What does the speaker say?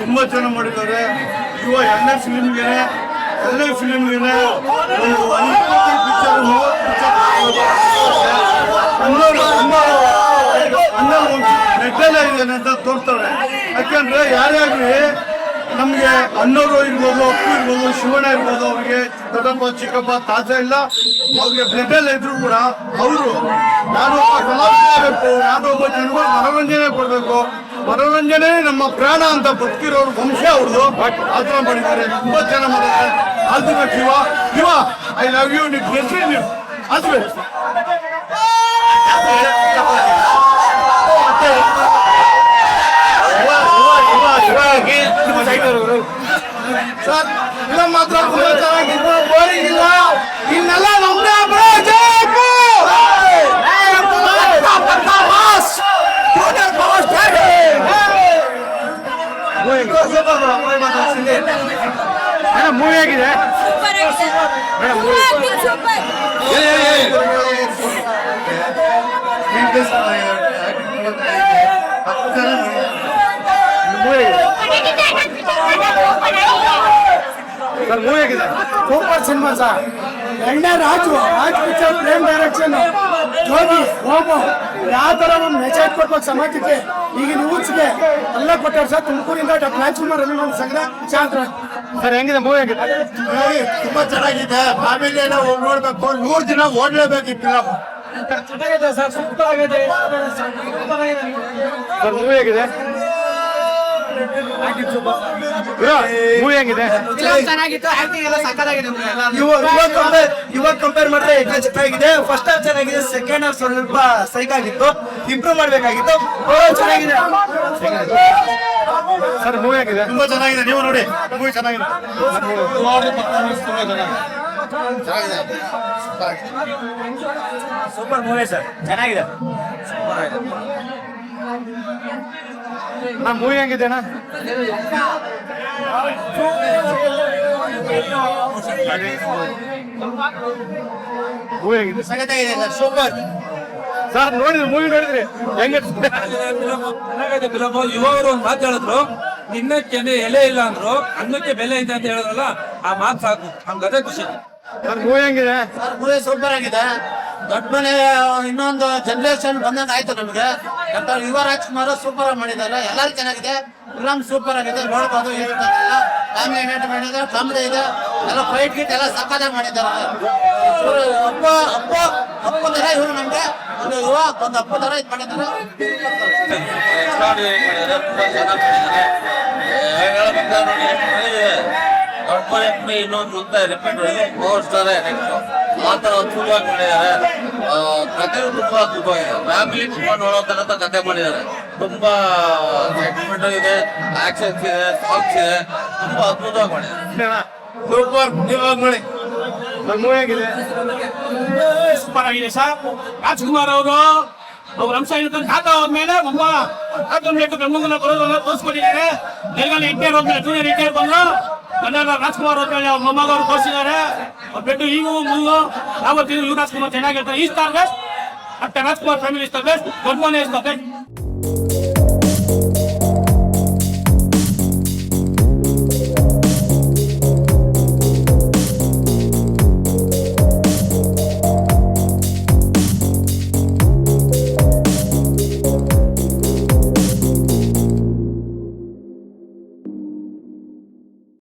ತುಂಬಾ ಚೆನ್ನಾಗಿ ಮಾಡಿದ್ದಾರೆ ಇವ ಎಲ್ಲ ಫಿಲಿಮ್ಗೆ ಎಲ್ಲ ಫಿಲಿಮ್ಗೆ ನೆಟ್ಟಲ್ಲೇ ಇದ್ದಾನೆ ಅಂತ ತೋರ್ತಾರೆ. ಯಾಕಂದ್ರೆ ಯಾರೇ ಆಗಲಿ ನಮಗೆ ಅನ್ನೋರು ಇರ್ಬೋದು, ಅಪ್ಪು ಇರ್ಬೋದು, ಶಿವಣ್ಣ ಇರ್ಬೋದು, ಅವ್ರಿಗೆ ದೊಡ್ಡಪ್ಪ, ಚಿಕ್ಕಪ್ಪ ತಾತ ಇಲ್ಲ. ಅವ್ರಿಗೆ ಬ್ಲಡ್ ಎಲ್ಲ ಇದ್ರು ಕೂಡ ಅವರು, ನಾನು ಒಬ್ಬ ಕಲಾವಿದ ಒಬ್ಬ ಜನಗಳು ಮನೋರಂಜನೆ ಕೊಡಬೇಕು. ಮನೋರಂಜನೆ ನಮ್ಮ ಪ್ರಾಣ ಅಂತ ಬದುಕಿರೋರು ವಂಶ ಅವ್ರದ್ದು ಆಚರಣೆ ಮಾಡಿದ್ದಾರೆ. ತುಂಬಾ ಜನ ಮಾಡಿದ್ದಾರೆ. ಅದು Shiva. Shiva I love you ನೀವು ಗೆಲ್ಸಿ ನೀವು ಅದು ಸರ್, ಇಲ್ಲ ಮಾತ್ರ ಇಲ್ಲ ಇನ್ನೆಲ್ಲ ನಮ್ದೇ ಪ್ರಜೆಪು! ಮಾಸ್! Junior power star! ಆಗಿದೆ ಸೂಪರ್. ಸರ್ ಮೂವಿ ಆಗಿದೆ ಸೂಪರ್ ಸಿನಿಮಾ ಸರ್. ಎಣ್ಣೆ ರಾಜು ರಾಜ್ ಪಿಕ್ಚರ್ ಪ್ರೇಮ್ ಡೈರೆಕ್ಷನ್. ಜೋಗಿ ಹೋಮು ಯಾವ ತರ ಒಂದು ಮೆಸೇಜ್ ಕೊಡ್ಬೇಕು ಸಮಾಜಕ್ಕೆ? ಈಗಿನ ಯೂತ್ಸ್ಗೆ ಎಲ್ಲ ಕೊಟ್ಟಾರೆ ಸರ್. ತುಮಕೂರಿಂದ ಡಾಕ್ಟರ್ ರಾಜ್ಕುಮಾರ್ ಅಭಿಮಾನ ಸಂಘ ಚಾಂದ್ರ ಸರ್ ಹೆಂಗಿದೆ? ಮೂವಿ ತುಂಬಾ ಚೆನ್ನಾಗಿದೆ. ಫ್ಯಾಮಿಲಿ ಎಲ್ಲ ಹೋಗಿ ನೋಡ್ಬೇಕು. ನೂರ್ ದಿನ ಓಡ್ಲೇಬೇಕು ಈ ಫಿಲಮ್ ಸರ್ ಸೂಪರ್ ಆಗಿದೆ ಸರ್ ಮೂವಿ ಆಗಿದೆ ಮೂವಿ ಹೆಂಗಿದೆ? ಇವಾಗ ಕಂಪೇರ್ ಮಾಡಿದ್ರೆ ಚೆನ್ನಾಗಿದೆ. ಫಸ್ಟ್ ಹಾಫ್ ಚೆನ್ನಾಗಿದೆ ಸೆಕೆಂಡ್ ಹಾಫ್ ಸ್ವಲ್ಪ ಸೈಕ್ ಆಗಿತ್ತು. ಇಂಪ್ರೂವ್ ಮಾಡ್ಬೇಕಾಗಿತ್ತು. ಚೆನ್ನಾಗಿದೆ. ಸರ್ ಮೂವಿ ಆಗಿದೆ. ತುಂಬಾ ಚೆನ್ನಾಗಿದೆ. ನೀವು ನೋಡಿ ಮೂವಿ ಚೆನ್ನಾಗಿದೆ. Super movie sir. ಚೆನ್ನಾಗಿದೆ. ನಾ ಮೂವಿ ಹೆಂಗಿದೆ ಅಣ್ಣ? ಮೂವಿ ಹೆಂಗಿದೆ? ಚೆನ್ನಾಗಿದೆ ಸರ್ ಸೂಪರ್. ಸರ್ ನೋಡಿದ್ರಿ ಮೂವಿ ನೋಡಿದ್ರಿ. ಹೆಂಗೆ ಯುವವರು ಒಂದು ಮಾತು ಹೇಳಿದ್ರು. ತಿನ್ನಕ್ಕೆ ಎಲೆ ಇಲ್ಲ ಅಂದ್ರು ಅನ್ನಕ್ಕೆ ಬೆಲೆ ಇದೆ ಅಂತ ಹೇಳಿದ್ರಲ್ಲ ಆ ಮಾತು ಸಾಕು. ನಮ್ಗೆ ಅದೇ ಖುಷಿ. ಸರ್ ಮೂವಿ ಹೆಂಗಿದೆ? ಮೂವಿ ಸೂಪರ್ ಆಗಿದೆ. ದೊಡ್ಡ ಮನೆ ಇನ್ನೊಂದು ಜನರೇಷನ್ ಬಂದಂಗ ಆಯ್ತು ನಮಗೆ. ಡಾಕ್ಟರ್ ಯುವ ರಾಜ್ಕುಮಾರ್ ಸೂಪರ್ ಆಗಿ ಮಾಡಿದ್ದಾರೆ. ಎಲ್ಲರೂ ಚೆನ್ನಾಗಿದೆ. ಫಿಲಮ್ ಸೂಪರ್ ಆಗಿದೆ. ನೋಡ್ಬೋದು ಫ್ಯಾಮಿಲಿ ಇದೆ ಕಾಮಿಡಿ ಇದೆ. ಎಲ್ಲ ಫೈಟ್ ಗಿಟ್ ಎಲ್ಲ ಸಕ್ಕತ್ತಾಗಿ ಮಾಡಿದ್ದಾರೆ. ಇವ್ರು ಅಪ್ಪ ಅಪ್ಪ ಅಪ್ಪ ತರ ಇವರು ಒಂದು ಯುವ ಒಂದು ಅಪ್ಪ ತರ ಇದು ಮಾಡಿದ್ದಾರೆ. ಇನ್ನೊಂದು ಮುಂದೆ ರಿಪೀಟ್ ಓಡಿಸ್ತಾರೆ ಮಾತ್ರ ಅದ್ಭುತವಾಗಿ ಮಾಡಿದ್ದಾರೆ ಆ, ಕಥೆ ತುಂಬಾ ಅದ್ಭುತವಾಗಿದೆ. ಫ್ಯಾಮಿಲಿ ತುಂಬಾ ನೋಡೋತಕ್ಕಂಥ ಕಥೆ ಮಾಡಿದ್ದಾರೆ. ತುಂಬಾ ಸೆಂಟಿಮೆಂಟ್ ಇದೆ ಆಕ್ಷನ್ಸ್ ಇದೆ ಸಾಂಗ್ಸ್ ಇದೆ. ತುಂಬಾ ಅದ್ಭುತವಾಗಿ ಮಾಡಿದ್ದಾರೆ. ಸೂಪರ್ ಇವಾಗ ನೋಡಿ ಸೂಪರ್ ಆಗಿದೆ ಸರ್ ರಾಜ್ಕುಮಾರ್ ಅವರು ಅವ್ರ ಅಂಶ ಇಳ್ಕೊಂಡು ತಾತ ಹೋದ್ಮೇಲೆ ಒಬ್ಬ ಅದೊಂದು ಬೇಕು ಗಂಗನ ಬರೋದನ್ನ ತೋರಿಸ್ಕೊಟ್ಟಿದ್ದಾರೆ ಬೆಳಗಾವಿ ಇಂಟೇರ್ ಹೋದ್ಮೇಲೆ ಜೂನಿಯರ್ ಇಂಟೇರ್ ಬಂದ್ರು ಕನ್ನಡ ರಾಜ್ಕುಮಾರ್ ಹೋದ್ಮೇಲೆ ಅವ್ರ ಮೊಮ್ಮಗ ಅವರು ತೋರಿಸಿದ್ದಾರೆ ಅವ್ರ ಬಿಟ್ಟು ಈಗೂ ಚೆನ್ನಾಗಿರ್ತಾರೆ ಈ ಸ್ಟಾರ್ ಬೆಸ್ಟ್ ಮತ್ತೆ ರಾಜ್ಕುಮಾರ್ ಫ್ಯಾಮಿಲಿ ಇಷ್ಟ ಬೆಸ್ಟ್ ದೊಡ್ಡ ಮನೆ ಇಷ್ಟ ಬೆಸ್ಟ್